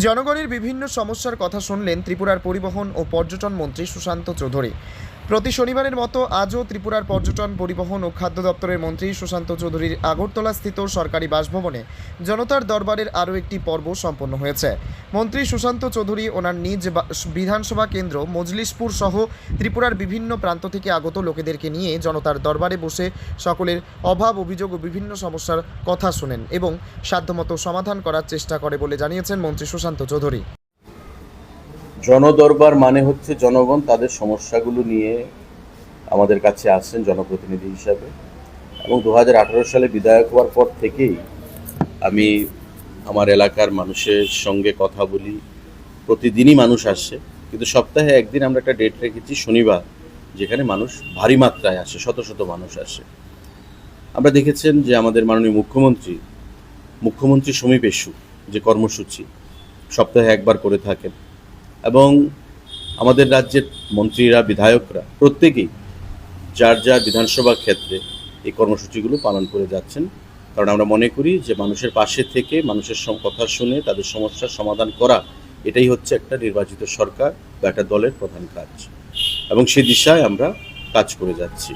জনগণের বিভিন্ন সমস্যার কথা শুনলেন ত্রিপুরার পরিবহন ও পর্যটন মন্ত্রী সুশান্ত চৌধুরী। প্রতি শনিবারের মতো আজও ত্রিপুরার পর্যটন, পরিবহন ও খাদ্য দপ্তরের মন্ত্রী সুশান্ত চৌধুরীর আগরতলাস্থিত সরকারি বাসভবনে জনতার দরবারের আরও একটি পর্ব সম্পন্ন হয়েছে। মন্ত্রী সুশান্ত চৌধুরী ওনার নিজ বিধানসভা কেন্দ্র মজলিশপুর সহ ত্রিপুরার বিভিন্ন প্রান্ত থেকে আগত লোকেদেরকে নিয়ে জনতার দরবারে বসে সকলের অভাব, অভিযোগ ও বিভিন্ন সমস্যার কথা শুনেন এবং সাধ্যমতো সমাধান করার চেষ্টা করে বলে জানিয়েছেন মন্ত্রী সুশান্ত চৌধুরী। জনদরবার মানে হচ্ছে জনগণ তাদের সমস্যাগুলো নিয়ে আমাদের কাছে আসছেন জনপ্রতিনিধি হিসাবে। এবং দু হাজার আঠারো সালে বিধায়ক হওয়ার পর থেকেই আমি আমার এলাকার মানুষের সঙ্গে কথা বলি। প্রতিদিনই মানুষ আসে। কিন্তু সপ্তাহে একদিন আমরা একটা ডেট রেখেছি, শনিবার, যেখানে মানুষ ভারী মাত্রায় আসে, শত শত মানুষ আসে। আমরা দেখেছেন যে আমাদের মাননীয় মুখ্যমন্ত্রী মুখ্যমন্ত্রী সমীপেশু যে কর্মসূচি, সপ্তাহে একবার করে থাকেন। এবং আমাদের রাজ্যের মন্ত্রীরা, বিধায়করা প্রত্যেকেই যার যার বিধানসভা ক্ষেত্রে এই কর্মসূচিগুলো পালন করে যাচ্ছেন। কারণ আমরা মনে করি যে মানুষের পাশে থেকে মানুষের কথা শুনে তাদের সমস্যার সমাধান করা এটাই হচ্ছে একটা নির্বাচিত সরকার বা একটা দলের প্রধান কাজ। এবং সেই দিশায় আমরা কাজ করে যাচ্ছি।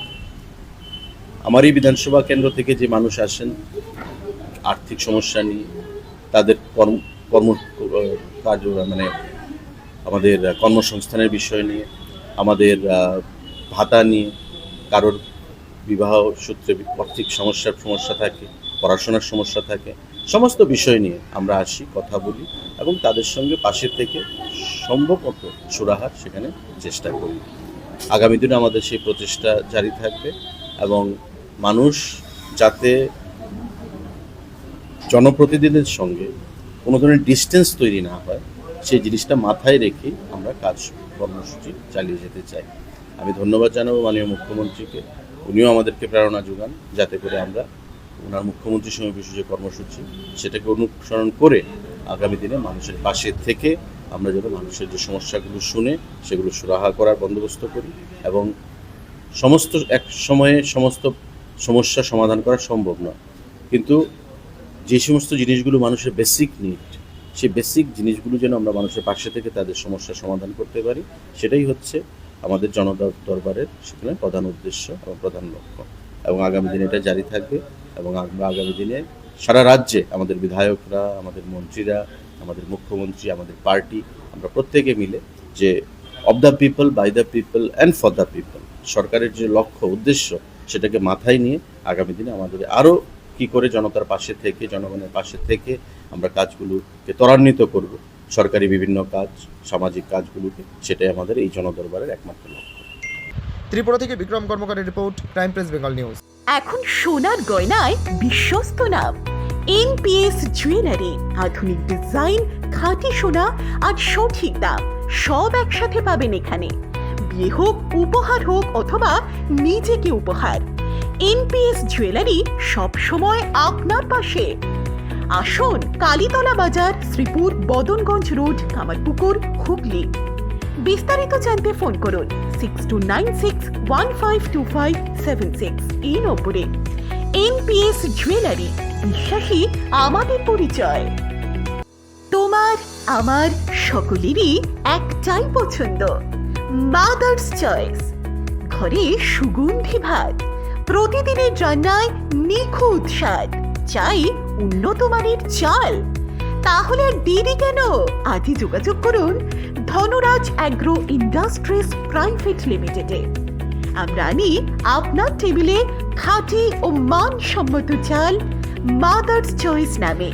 আমার এই বিধানসভা কেন্দ্র থেকে যে মানুষ আসেন, আর্থিক সমস্যা নিয়ে তাদের কর্ম কর্ম কাজ মানে আমাদের কর্মসংস্থানের বিষয় নিয়ে, আমাদের ভাতা নিয়ে কারোর বিবাহ সূত্রে আর্থিক সমস্যার সমস্যা থাকে, পড়াশোনার সমস্যা থাকে, সমস্ত বিষয় নিয়ে আমরা আসি, কথা বলি এবং তাদের সঙ্গে পাশে থেকে সম্ভব মতো সুরাহার সেখানে চেষ্টা করি। আগামী দিনে আমাদের সেই প্রচেষ্টা জারি থাকবে এবং মানুষ যাতে জনপ্রতিনিধিদের সঙ্গে কোনো ধরনের ডিস্টেন্স তৈরি না হয় সেই জিনিসটা মাথায় রেখে আমরা কাজ কর্মসূচি চালিয়ে যেতে চাই। আমি ধন্যবাদ জানাব মাননীয় মুখ্যমন্ত্রীকে। উনিও আমাদেরকে প্রেরণা যোগান, যাতে করে আমরা ওনার মুখ্যমন্ত্রী সমাবেশ যে কর্মসূচি, সেটাকে অনুসরণ করে আগামী দিনে মানুষের পাশে থেকে আমরা যেন মানুষের যে সমস্যাগুলো শুনে সেগুলো সুরাহা করার বন্দোবস্ত করি এবং সমস্ত এক সময়ে সমস্ত সমস্যা সমাধান করা সম্ভব নয়। কিন্তু যে সমস্ত জিনিসগুলো মানুষের বেসিক নিড সেই বেসিক জিনিসগুলো যেন আমরা মানুষের পাশে থেকে তাদের সমস্যার সমাধান করতে পারি, সেটাই হচ্ছে আমাদের জনতা দরবারের সেখানে প্রধান উদ্দেশ্য এবং প্রধান লক্ষ্য। এবং আগামী দিনে এটা জারি থাকবে এবং আমরা আগামী দিনে সারা রাজ্যে আমাদের বিধায়করা, আমাদের মন্ত্রীরা, আমাদের মুখ্যমন্ত্রী, আমাদের পার্টি, আমরা প্রত্যেকে মিলে যে of the people by the people and for the people সরকারের যে লক্ষ্য, উদ্দেশ্য, সেটাকে মাথায় নিয়ে আগামী দিনে আমাদের আরও কি করে জনতার পাশে থেকে জনগণের পাশে থেকে আমরা কাজগুলোকে ত্বরান্বিত করব? সরকারি বিভিন্ন কাজ সামাজিক কাজগুলোকে সেটাই আমাদের এই জনদরবারের একমাত্র লক্ষ্য। ত্রিপুরা থেকে Bikram কর্মকারের report Crime Press Bengal News. এখন সোনার গয়নায় বিশ্বস্ত নাম। এনপিএস জুয়েলারি আধুনিক ডিজাইন খাঁটি সোনা আর সঠিক দাম সব একসাথে পাবেন এখানে। বিয়ে হোক উপহার হোক অথবা নিজেকে উপহার। এনপিএস জুয়েলারি সব সময় আপনার পাশে। আসুন কালীতলা বাজার, শ্রীপুর, বদনগঞ্জ রোড, কামারপুকুর, হুগলি। বিস্তারিত জানতে ফোন করুন six two nine six one five two five seven six এই নম্বরে। এনপিএস জুয়েলারি বিশ্বাসী আমাদের পরিচয়। তোমার, আমার সকলেরই একটাই পছন্দ। মাদার্স চয়েস ঘরে সুগন্ধি ভাত। প্রতিদিনের রান্নায় নিখুঁত স্বাদ। চাই উন্নত মানের চাল। তাহলে আর দেরি কেন? আজই যোগাযোগ করুন ধনরাজ অ্যাগ্রো ইন্ডাস্ট্রিজ প্রাইভেট লিমিটেডে। আমরা আনি আপনার টেবিলে খাঁটি ও মানসম্মত চাল মাদার্স চয়েস নামে।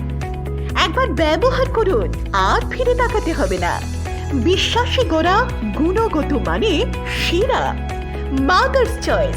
একবার ব্যবহার করুন, আর ফিরে তাকাতে হবে না। বিশ্বাসী গোড়া, গুণগত মানে সেরা। Mother's Choice.